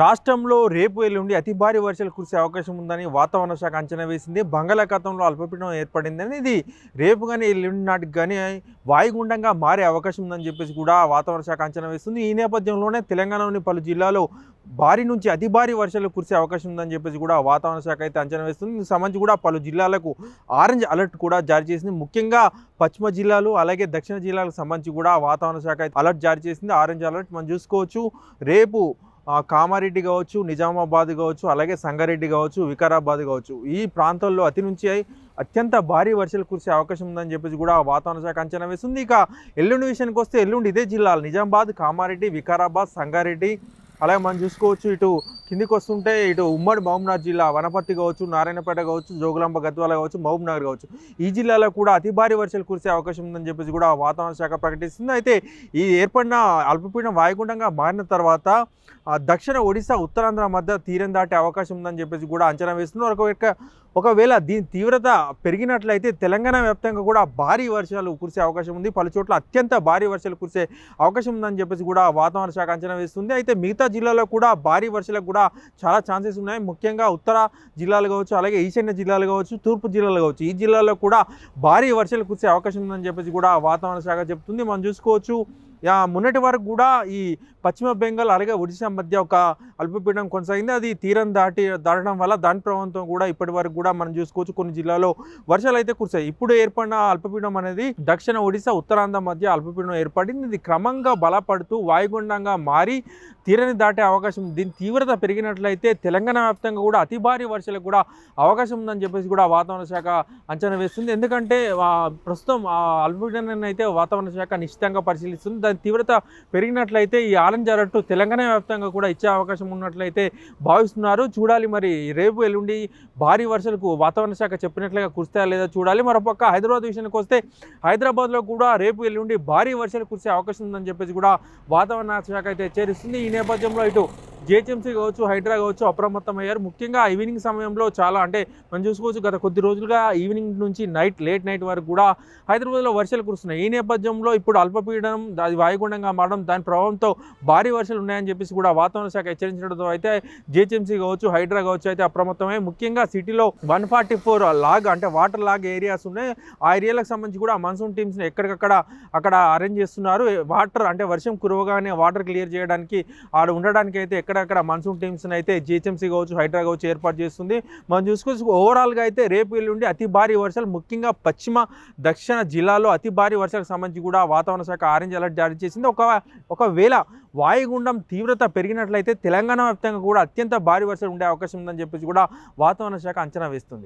రాష్ట్రంలో రేపు ఎల్లుండి అతి భారీ వర్షాలు కురిసే అవకాశం ఉందని వాతావరణ శాఖ అంచనా వేసింది. బంగాళాఖాతంలో అల్పపీడనం ఏర్పడిందని ఇది రేపు కానీ ఎల్లుండి నాటికి కానీ వాయుగుండంగా మారే అవకాశం ఉందని చెప్పేసి కూడా వాతావరణ శాఖ అంచనా వేస్తుంది. ఈ నేపథ్యంలోనే తెలంగాణలోని పలు జిల్లాలో భారీ నుంచి అతి భారీ వర్షాలు కురిసే అవకాశం ఉందని చెప్పేసి కూడా వాతావరణ శాఖ అయితే అంచనా వేస్తుంది. దీనికి సంబంధించి కూడా పలు జిల్లాలకు ఆరెంజ్ అలర్ట్ కూడా జారీ చేసింది. ముఖ్యంగా పశ్చిమ జిల్లాలు అలాగే దక్షిణ జిల్లాలకు సంబంధించి కూడా వాతావరణ శాఖ అయితే అలర్ట్ జారీ చేసింది. ఆరెంజ్ అలర్ట్ మనం చూసుకోవచ్చు. రేపు కామారెడ్డి కావచ్చు నిజామాబాద్ కావచ్చు అలాగే సంగారెడ్డి కావచ్చు వికారాబాద్ కావచ్చు ఈ ప్రాంతాల్లో అతి నుంచి అత్యంత భారీ వర్షాలు కురిసే అవకాశం ఉందని చెప్పేసి కూడా వాతావరణ శాఖ అంచనా వేస్తుంది. ఇక ఎల్లుండి విషయానికి వస్తే ఎల్లుండి ఇదే జిల్లాలు నిజామాబాద్ కామారెడ్డి వికారాబాద్ సంగారెడ్డి అలాగే మనం చూసుకోవచ్చు ఇటు కిందికి వస్తుంటే ఇటు ఉమ్మడి మహబూబ్నగర్ జిల్లా వనపర్తి కావచ్చు నారాయణపేట కావచ్చు జోగులాంబ గద్వాల కావచ్చు మహబూబ్నగర్ కావచ్చు. ఈ జిల్లాలో కూడా అతి భారీ వర్షాలు కురిసే అవకాశం ఉందని చెప్పేసి కూడా వాతావరణ శాఖ ప్రకటిస్తుంది. అయితే ఈ ఏర్పడిన అల్పపీడనం వాయుగుండంగా మారిన తర్వాత దక్షిణ ఒడిశా ఉత్తరాంధ్ర మధ్య తీరం దాటే అవకాశం ఉందని చెప్పేసి కూడా అంచనా వేస్తున్నారు ఒక ఒకవేళ దీని తీవ్రత పెరిగినట్లయితే తెలంగాణ వ్యాప్తంగా కూడా భారీ వర్షాలు కురిసే అవకాశం ఉంది. పలు చోట్ల అత్యంత భారీ వర్షాలు కురిసే అవకాశం ఉందని చెప్పేసి కూడా వాతావరణ శాఖ అంచనా వేస్తుంది. అయితే మిగతా జిల్లాలో కూడా భారీ వర్షాలకు కూడా చాలా ఛాన్సెస్ ఉన్నాయి. ముఖ్యంగా ఉత్తర జిల్లాలు కావచ్చు అలాగే ఈశాన్య జిల్లాలు కావచ్చు తూర్పు జిల్లాలు కావచ్చు ఈ జిల్లాలో కూడా భారీ వర్షాలు కురిసే అవకాశం ఉందని చెప్పేసి కూడా వాతావరణ శాఖ చెప్తుంది మనం చూసుకోవచ్చు మొన్నటి వరకు కూడా ఈ పశ్చిమ బెంగాల్ అలాగే ఒడిశా మధ్య ఒక అల్పపీడనం కొనసాగింది. అది తీరం దాటి దాటడం వల్ల దాని ప్రభావంతో కూడా ఇప్పటి వరకు కూడా మనం చూసుకోవచ్చు. కొన్ని జిల్లాలో వర్షాలు అయితే కురిశాయి. ఇప్పుడు ఏర్పడిన అల్పపీడనం అనేది దక్షిణ ఒడిశా ఉత్తరాంధ్ర మధ్య అల్పపీడనం ఏర్పడింది. ఇది క్రమంగా బలపడుతూ వాయుగుండంగా మారి తీరని దాటే అవకాశం దీని తీవ్రత పెరిగినట్లయితే తెలంగాణ వ్యాప్తంగా కూడా అతి భారీ వర్షాలకు కూడా అవకాశం ఉందని చెప్పేసి కూడా వాతావరణ శాఖ అంచనా వేస్తుంది. ఎందుకంటే ప్రస్తుతం ఆ అల్పపీడనాన్ని అయితే వాతావరణ శాఖ నిశ్చితంగా పరిశీలిస్తుంది. దాని తీవ్రత పెరిగినట్లయితే ఈ ఆలంజారట్టు తెలంగాణ వ్యాప్తంగా కూడా ఇచ్చే అవకాశం ఉన్నట్లయితే భావిస్తున్నారు. చూడాలి మరి రేపు ఎల్లుండి భారీ వర్షాలకు వాతావరణ శాఖ చెప్పినట్లుగా కురుస్తాయా లేదా చూడాలి. మరోపక్క హైదరాబాద్ విషయానికి వస్తే హైదరాబాద్లో కూడా రేపు ఎల్లుండి భారీ వర్షాలు కురిసే అవకాశం ఉందని చెప్పేసి కూడా వాతావరణ శాఖ అయితే చేరుస్తుంది ఈ నేపథ్యంలో ఇటు జిహెచ్ఎంసీ కావచ్చు హైడ్రా కావచ్చు అప్రమత్తం అయ్యారు. ముఖ్యంగా ఈవినింగ్ సమయంలో చాలా అంటే మనం చూసుకోవచ్చు గత కొద్ది రోజులుగా ఈవినింగ్ నుంచి నైట్ లేట్ నైట్ వరకు కూడా హైదరాబాద్లో వర్షాలు కురుస్తున్నాయి. ఈ నేపథ్యంలో ఇప్పుడు అల్పపీడనం అది వాయుగుండంగా మారడం దాని ప్రభావంతో భారీ వర్షాలు ఉన్నాయని చెప్పేసి కూడా వాతావరణ శాఖ హెచ్చరించడంతో అయితే జిహెచ్ఎంసీ కావచ్చు హైడ్రా కావచ్చు అయితే అప్రమత్తమై ముఖ్యంగా సిటీలో వన్ ఫార్టీ ఫోర్ లాగ్ అంటే వాటర్ లాగ్ ఏరియాస్ ఉన్నాయి. ఆ ఏరియాలకు సంబంధించి కూడా మన్సూన్ టీమ్స్ని ఎక్కడికక్కడ అక్కడ అరేంజ్ చేస్తున్నారు. వాటర్ అంటే వర్షం కురవగానే వాటర్ క్లియర్ చేయడానికి ఆడ ఉండడానికి అయితే ఎక్కడ అక్కడక్కడ మన్సూన్ టీమ్స్ని అయితే జిహెచ్ఎంసీ కావచ్చు హైడ్రా కావచ్చు ఏర్పాటు చేస్తుంది. మనం చూసుకోవచ్చు ఓవరాల్గా అయితే రేపు ఎల్లుండి అతి భారీ వర్షాలు ముఖ్యంగా పశ్చిమ దక్షిణ జిల్లాలో అతి భారీ వర్షాలకు సంబంధించి కూడా వాతావరణ శాఖ ఆరెంజ్ అలర్ట్ జారీ చేసింది. ఒక ఒకవేళ వాయుగుండం తీవ్రత పెరిగినట్లయితే తెలంగాణ వ్యాప్తంగా కూడా అత్యంత భారీ వర్షాలు ఉండే అవకాశం ఉందని చెప్పేసి కూడా వాతావరణ శాఖ అంచనా వేస్తుంది.